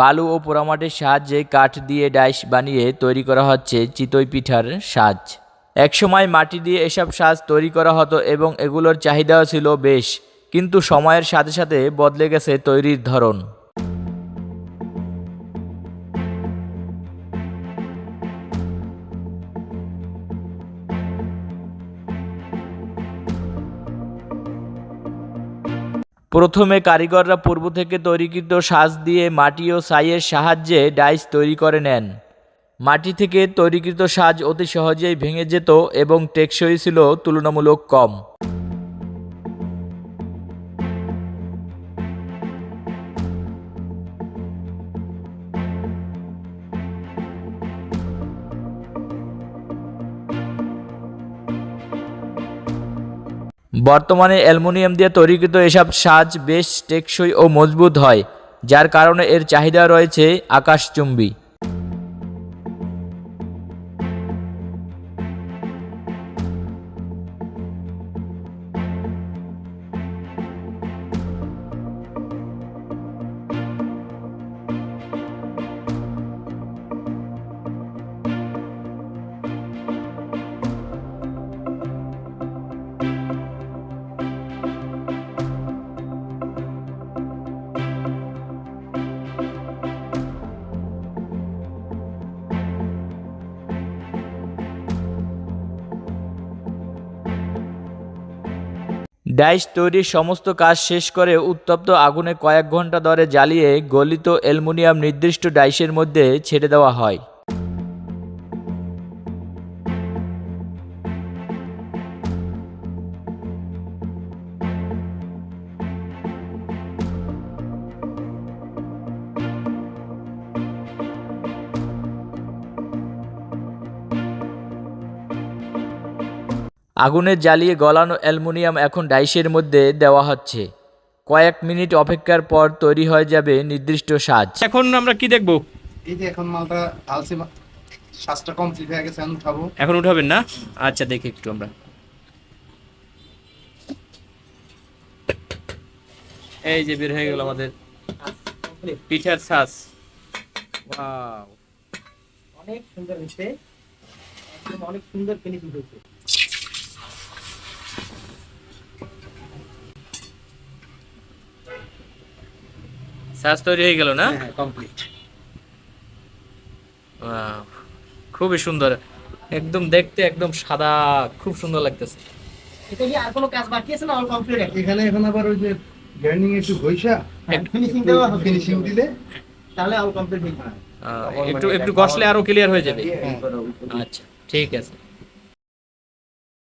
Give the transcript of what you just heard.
বালু ও পোড়ামাটির সাহায্যে কাঠ দিয়ে ডাইস বানিয়ে তৈরি করা হচ্ছে চিতই পিঠার সাজ। একসময় মাটি দিয়ে এসব সাজ তৈরি করা হতো এবং এগুলোর চাহিদাও ছিল বেশ, কিন্তু সময়ের সাথে সাথে বদলে গেছে তৈরির ধরন। প্রথমে কারিগররা পূর্ব থেকে তৈরিকৃত সাজ দিয়ে মাটি ও সাইয়ের সাহায্যে ডাইস তৈরি করে নেন। মাটি থেকে তৈরিকৃত সাজ অতি সহজেই ভেঙে যেত এবং টেকসই ছিল তুলনামূলক কম। বর্তমানে অ্যালুমিনিয়াম দিয়ে তৈরিকৃত এসব সাজ বেশ টেকসই ও মজবুত হয়, যার কারণে এর চাহিদা রয়েছে আকাশচুম্বী। ডাইস তৈরির সমস্ত কাজ শেষ করে উত্তপ্ত আগুনে কয়েক ঘণ্টা ধরে জ্বালিয়ে গলিত অ্যালুমিনিয়াম নির্দিষ্ট ডাইসের মধ্যে ছেড়ে দেওয়া হয়। আগুনে জ্বালিয়ে গলানো অ্যালুমিনিয়াম এখন ডাইসের মধ্যে দেওয়া হচ্ছে। কয়েক মিনিট অপেক্ষার পর তৈরি হয়ে যাবে নির্দিষ্ট সাজ। এখন আমরা কি দেখব? এই যে এখন মালটা আলসি শ্বাসটা কমপ্লিট হয়ে গেছে এখন উঠাবো। এখন উঠাবেন না? আচ্ছা দেখি একটু আমরা। এই যে বের হয়ে গেল আমাদের পিঠার ওয়াও অনেক সুন্দর হয়েছে। একদম অনেক সুন্দর ফিনিশিং হয়েছে। শ্বাস তৈরি হয়ে গেল না? হ্যাঁ কমপ্লিট খুবই সুন্দর। একদম দেখতে একদম সাদা খুব সুন্দর লাগতেছে। এটা কি আর কোনো কাজ বাকি আছে না অল কমপ্লিট এখানে এখন আবার ওই যে গ্রাইন্ডিং একটু ফিনিশিং দেওয়া ফিনিশিং দিলে তাহলে অল কমপ্লিট হয়ে যাবে। আহ, একটু একটু গসলে আরও ক্লিয়ার হয়ে যাবে। আচ্ছা ঠিক আছে।